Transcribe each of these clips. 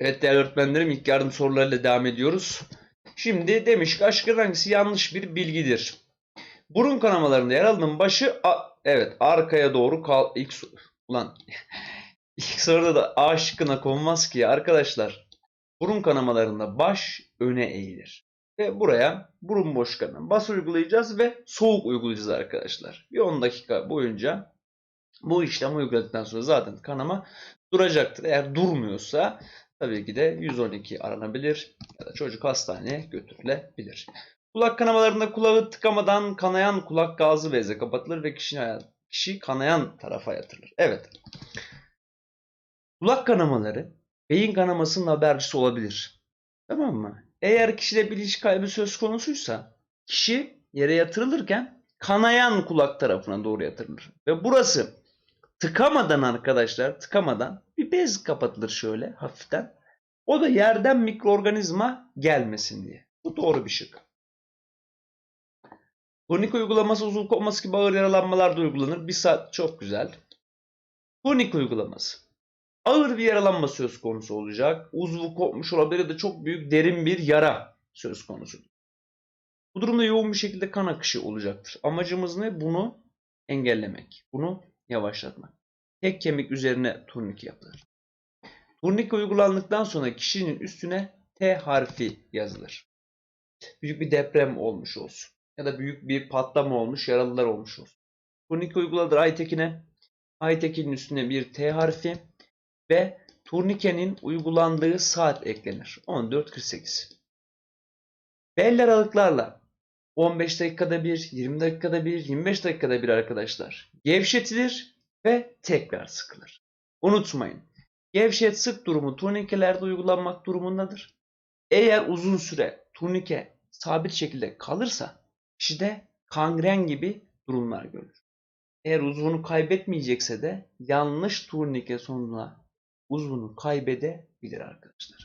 Evet değerli öğretmenlerim ilk yardım sorularıyla devam ediyoruz. Şimdi demiş ki aşağıdan hangisi yanlış bir bilgidir? Burun kanamalarında yer alanın başı evet arkaya doğru kal ilk ulan ilk soruda da A şıkkına konmaz ki arkadaşlar. Burun kanamalarında baş öne eğilir. Ve buraya burun boşluğuna bas uygulayacağız ve soğuk uygulayacağız arkadaşlar. Bir 10 dakika boyunca bu işlem uyguladıktan sonra zaten kanama duracaktır. Eğer durmuyorsa tabii ki de 112 aranabilir ya da çocuk hastaneye götürülebilir. Kulak kanamalarında kulağı tıkamadan kanayan kulak gazı bezle kapatılır ve kişi, kişi kanayan tarafa yatırılır. Evet. Kulak kanamaları beyin kanamasının habercisi olabilir. Tamam mı? Eğer kişide bilinç kaybı söz konusuysa kişi yere yatırılırken kanayan kulak tarafına doğru yatırılır. Ve burası tıkamadan arkadaşlar tıkamadan bir bez kapatılır şöyle hafiften. O da yerden mikroorganizma gelmesin diye. Bu doğru bir şık. Tonik uygulaması uzun kopması gibi ağır yaralanmalarda uygulanır. Bir saat çok güzel. Tonik uygulaması. Ağır bir yaralanma söz konusu olacak. Uzvu kopmuş olabilir ya da çok büyük derin bir yara söz konusu. Bu durumda yoğun bir şekilde kan akışı olacaktır. Amacımız ne? Bunu engellemek. Bunu yavaşlatmak. Tek kemik üzerine turnik yapılır. Turnik uygulandıktan sonra kişinin üstüne T harfi yazılır. Büyük bir deprem olmuş olsun. Ya da büyük bir patlama olmuş, yaralılar olmuş olsun. Turnik uyguladır Aytekin'e. Aytekin'in üstüne bir T harfi ve turnikenin uygulandığı saat eklenir. 14.48. Belli aralıklarla 15 dakikada bir, 20 dakikada bir, 25 dakikada bir arkadaşlar gevşetilir ve tekrar sıkılır. Unutmayın. Gevşet sık durumu turnikelerde uygulanmak durumundadır. Eğer uzun süre turnike sabit şekilde kalırsa kişide kangren gibi durumlar görür. Eğer uzvunu kaybetmeyecekse de yanlış turnike sonuna uzvunu kaybedebilir arkadaşlar.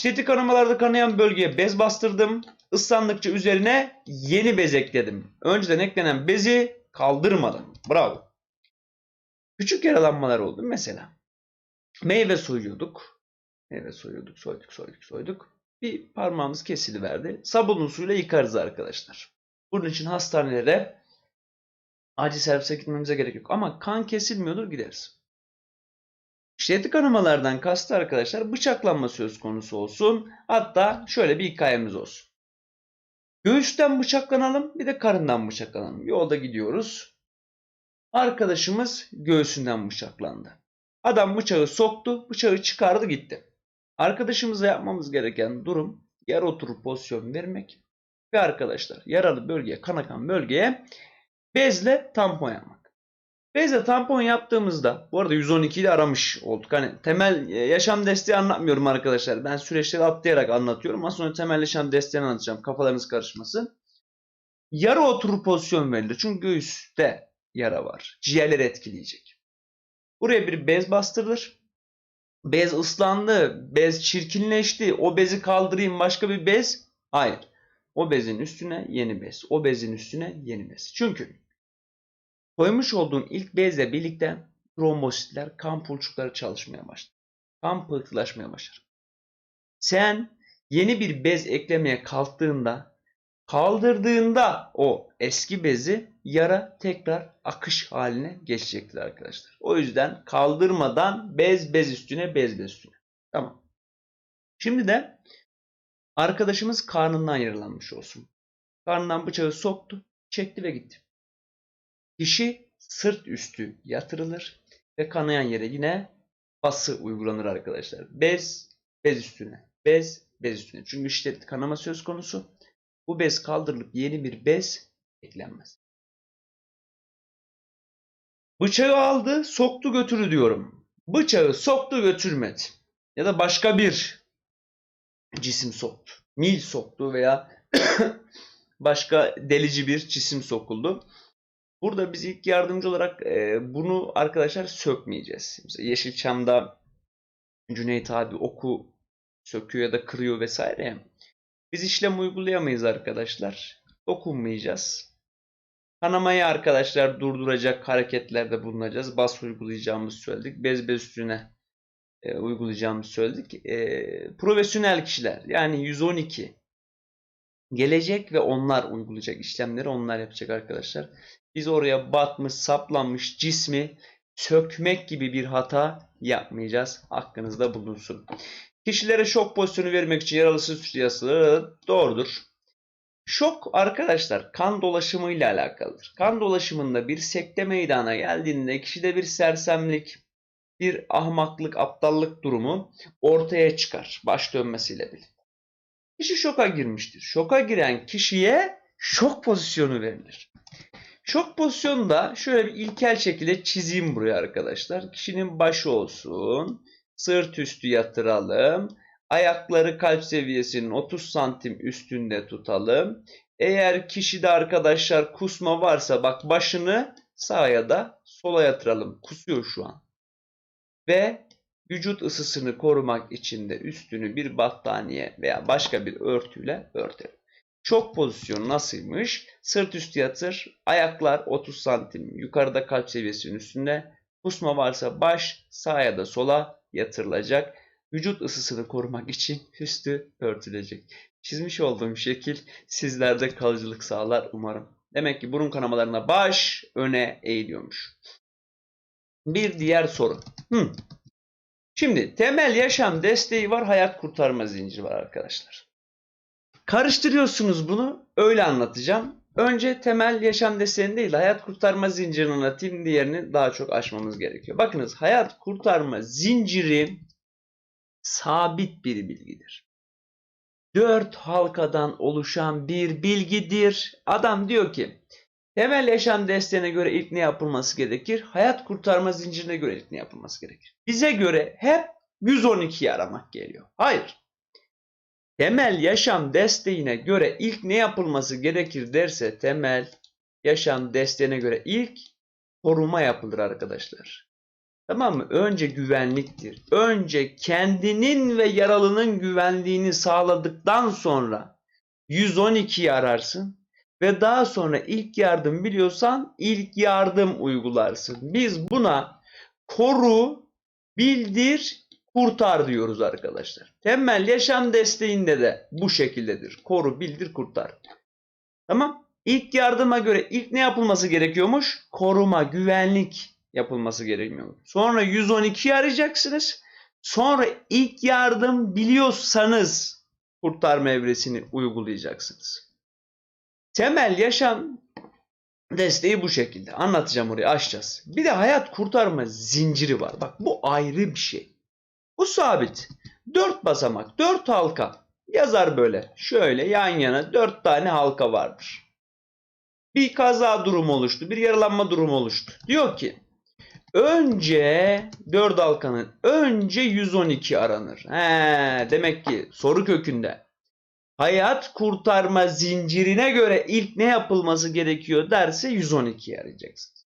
Şiddetli kanamalarda kanayan bölgeye bez bastırdım. Islandıkça üzerine yeni bez ekledim. Önceden eklenen bezi kaldırmadım. Bravo. Küçük yaralanmalar oldu. Mesela meyve soyuyorduk. Meyve soyuyorduk, soyduk, soyduk, soyduk. Bir parmağımız kesiliverdi. Sabunlu suyla yıkarız arkadaşlar. Bunun için hastanelere acil servise gitmemize gerek yok. Ama kan kesilmiyordur gideriz. Şiddetli kanamalardan kastı arkadaşlar bıçaklanma söz konusu olsun. Hatta şöyle bir hikayemiz olsun. Göğüsten bıçaklanalım bir de karından bıçaklanalım. Yolda gidiyoruz. Arkadaşımız göğsünden bıçaklandı. Adam bıçağı soktu, bıçağı çıkardı gitti. Arkadaşımıza yapmamız gereken durum yer oturup pozisyon vermek ve arkadaşlar yaralı bölgeye, kan akan bölgeye bezle tampon yapmak. Bezle tampon yaptığımızda bu arada 112 ile aramış olduk. Hani temel e, yaşam desteği anlatmıyorum arkadaşlar. Ben süreçleri atlayarak anlatıyorum. Az sonra temel yaşam desteğini anlatacağım. Kafalarınız karışmasın. Yarı oturur pozisyon verilir. Çünkü göğüste yara var. Ciğerleri etkileyecek. Buraya bir bez bastırılır. Bez ıslandı, bez çirkinleşti. O bezi kaldırayım başka bir bez. Hayır. O bezin üstüne yeni bez. O bezin üstüne yeni bez. Çünkü koymuş olduğun ilk bezle birlikte trombositler, kan pulçukları çalışmaya başlar. Kan pıhtılaşmaya başlar. Sen yeni bir bez eklemeye kalktığında, kaldırdığında o eski bezi yara tekrar akış haline geçecektir arkadaşlar. O yüzden kaldırmadan bez bez üstüne bez bez üstüne. Tamam. Şimdi de arkadaşımız karnından yaralanmış olsun. Karnından bıçağı soktu, çekti ve gitti. Kişi sırt üstü yatırılır ve kanayan yere yine bası uygulanır arkadaşlar. Bez, bez üstüne. Bez, bez üstüne. Çünkü şiddetli kanama söz konusu. Bu bez kaldırılıp yeni bir bez eklenmez. Bıçağı aldı, soktu götürü diyorum. Bıçağı soktu götürmedi. Ya da başka bir cisim soktu. Mil soktu veya başka delici bir cisim sokuldu. Burada biz ilk yardımcı olarak e, bunu arkadaşlar sökmeyeceğiz. Mesela Yeşilçam'da Cüneyt abi oku söküyor ya da kırıyor vesaire. Biz işlem uygulayamayız arkadaşlar. Dokunmayacağız. Kanamayı arkadaşlar durduracak hareketlerde bulunacağız. Bas uygulayacağımızı söyledik. Bez bez üstüne e, uygulayacağımızı söyledik. E, profesyonel kişiler yani 112 gelecek ve onlar uygulayacak işlemleri onlar yapacak arkadaşlar. Biz oraya batmış, saplanmış cismi sökmek gibi bir hata yapmayacağız. Hakkınızda bulunsun. Kişilere şok pozisyonu vermek için yaralısı suçlayası doğrudur. Şok arkadaşlar kan dolaşımıyla alakalıdır. Kan dolaşımında bir sekte meydana geldiğinde kişide bir sersemlik, bir ahmaklık, aptallık durumu ortaya çıkar baş dönmesiyle birlikte. Kişi şoka girmiştir. Şoka giren kişiye şok pozisyonu verilir. Şok pozisyonunda şöyle bir ilkel şekilde çizeyim buraya arkadaşlar. Kişinin başı olsun. Sırt üstü yatıralım. Ayakları kalp seviyesinin 30 santim üstünde tutalım. Eğer kişide arkadaşlar kusma varsa bak başını sağa da sola yatıralım. Kusuyor şu an. Ve vücut ısısını korumak için de üstünü bir battaniye veya başka bir örtüyle örtelim. Şok pozisyonu nasılmış? Sırt üstü yatır, ayaklar 30 santim yukarıda kalp seviyesinin üstünde. Kusma varsa baş sağa ya da sola yatırılacak. Vücut ısısını korumak için üstü örtülecek. Çizmiş olduğum şekil sizlerde kalıcılık sağlar umarım. Demek ki burun kanamalarına baş öne eğiliyormuş. Bir diğer soru. Hı. Şimdi temel yaşam desteği var, hayat kurtarma zinciri var arkadaşlar. Karıştırıyorsunuz bunu, öyle anlatacağım. Önce temel yaşam desteğini değil, hayat kurtarma zincirini anlatayım. Diğerini daha çok aşmamız gerekiyor. Bakınız, hayat kurtarma zinciri sabit bir bilgidir. Dört halkadan oluşan bir bilgidir. Adam diyor ki, temel yaşam desteğine göre ilk ne yapılması gerekir? Hayat kurtarma zincirine göre ilk ne yapılması gerekir? Bize göre hep 112'yi aramak geliyor. Hayır. Temel yaşam desteğine göre ilk ne yapılması gerekir derse temel yaşam desteğine göre ilk koruma yapılır arkadaşlar. Tamam mı? Önce güvenliktir. Önce kendinin ve yaralının güvenliğini sağladıktan sonra 112'yi ararsın ve daha sonra ilk yardım biliyorsan ilk yardım uygularsın. Biz buna koru, bildir, kurtar diyoruz arkadaşlar. Temel yaşam desteğinde de bu şekildedir. Koru, bildir, kurtar. Tamam? İlk yardıma göre ilk ne yapılması gerekiyormuş? Koruma, güvenlik yapılması gerekmiyor. Sonra 112'yi arayacaksınız. Sonra ilk yardım biliyorsanız kurtarma evresini uygulayacaksınız. Temel yaşam desteği bu şekilde. Anlatacağım orayı açacağız. Bir de hayat kurtarma zinciri var. Bak bu ayrı bir şey. Bu sabit. 4 basamak, 4 halka. Yazar böyle. Şöyle yan yana 4 tane halka vardır. Bir kaza durumu oluştu. Bir yaralanma durumu oluştu. Diyor ki önce 4 halkanın önce 112 aranır. He, demek ki soru kökünde hayat kurtarma zincirine göre ilk ne yapılması gerekiyor derse 112'yi arayacaksınız.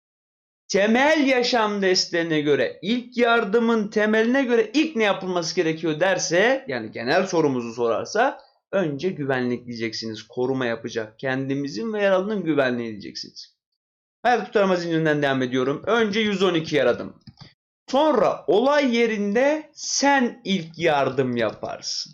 Temel yaşam desteğine göre ilk yardımın temeline göre ilk ne yapılması gerekiyor derse yani genel sorumuzu sorarsa önce güvenlik diyeceksiniz. Koruma yapacak. Kendimizin ve yaralının güvenliği diyeceksiniz. Hayat kurtarma zincirinden devam ediyorum. Önce 112 aradım. Sonra olay yerinde sen ilk yardım yaparsın.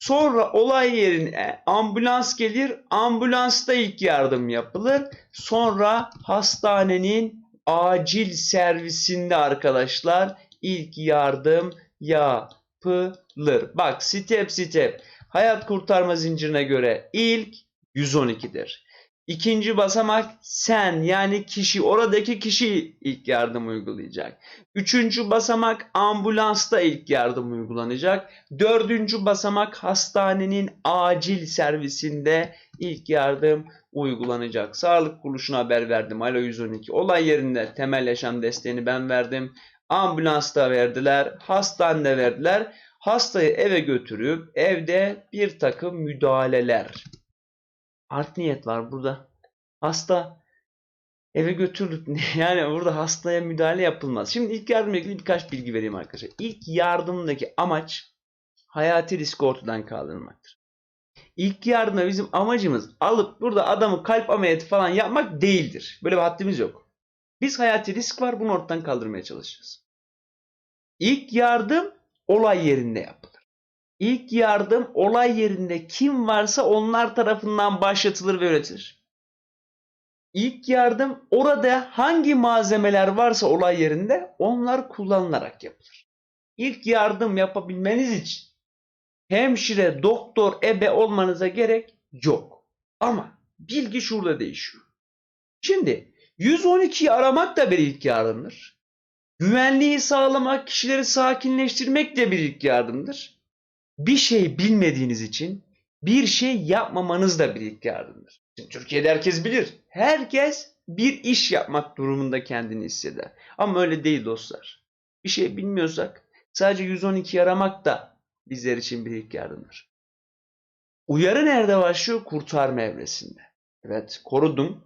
Sonra olay yerine ambulans gelir. Ambulansta ilk yardım yapılır. Sonra hastanenin acil servisinde arkadaşlar ilk yardım yapılır. Bak step step. Hayat kurtarma zincirine göre ilk 112'dir. İkinci basamak sen yani kişi oradaki kişi ilk yardım uygulayacak. Üçüncü basamak ambulansta ilk yardım uygulanacak. Dördüncü basamak hastanenin acil servisinde ilk yardım uygulanacak. Sağlık kuruluşuna haber verdim. Alo 112. Olay yerinde temel yaşam desteğini ben verdim. Ambulansta verdiler. Hastanede verdiler. Hastayı eve götürüp evde bir takım müdahaleler art niyet var burada. Hasta eve götürülüp yani burada hastaya müdahale yapılmaz. Şimdi ilk yardımla ilgili birkaç bilgi vereyim arkadaşlar. İlk yardımdaki amaç hayati riski ortadan kaldırmaktır. İlk yardımda bizim amacımız alıp burada adamı kalp ameliyatı falan yapmak değildir. Böyle bir haddimiz yok. Biz hayati risk var bunu ortadan kaldırmaya çalışacağız. İlk yardım olay yerinde yapılır. İlk yardım olay yerinde kim varsa onlar tarafından başlatılır ve öğretilir. İlk yardım orada hangi malzemeler varsa olay yerinde onlar kullanılarak yapılır. İlk yardım yapabilmeniz için hemşire, doktor, ebe olmanıza gerek yok. Ama bilgi şurada değişiyor. Şimdi 112'yi aramak da bir ilk yardımdır. Güvenliği sağlamak, kişileri sakinleştirmek de bir ilk yardımdır. Bir şey bilmediğiniz için bir şey yapmamanız da bir ilk yardımdır. Şimdi Türkiye'de herkes bilir. Herkes bir iş yapmak durumunda kendini hisseder. Ama öyle değil dostlar. Bir şey bilmiyorsak sadece 112 aramak da bizler için bir ilk yardımdır. Uyarı nerede başlıyor? Kurtarma evresinde. Evet korudun.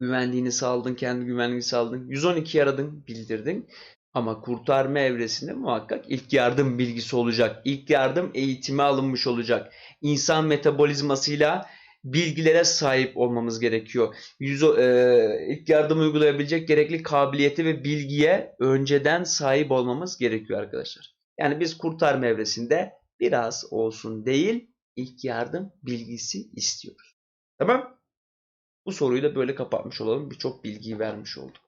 Güvenliğini sağladın, kendi güvenliğini sağladın. 112 aradın, bildirdin. Ama kurtarma evresinde muhakkak ilk yardım bilgisi olacak. İlk yardım eğitimi alınmış olacak. İnsan metabolizmasıyla bilgilere sahip olmamız gerekiyor. Yüz, e, ilk yardım uygulayabilecek gerekli kabiliyeti ve bilgiye önceden sahip olmamız gerekiyor arkadaşlar. Yani biz kurtarma evresinde biraz olsun değil ilk yardım bilgisi istiyoruz. Tamam? Bu soruyu da böyle kapatmış olalım. Birçok bilgiyi vermiş olduk.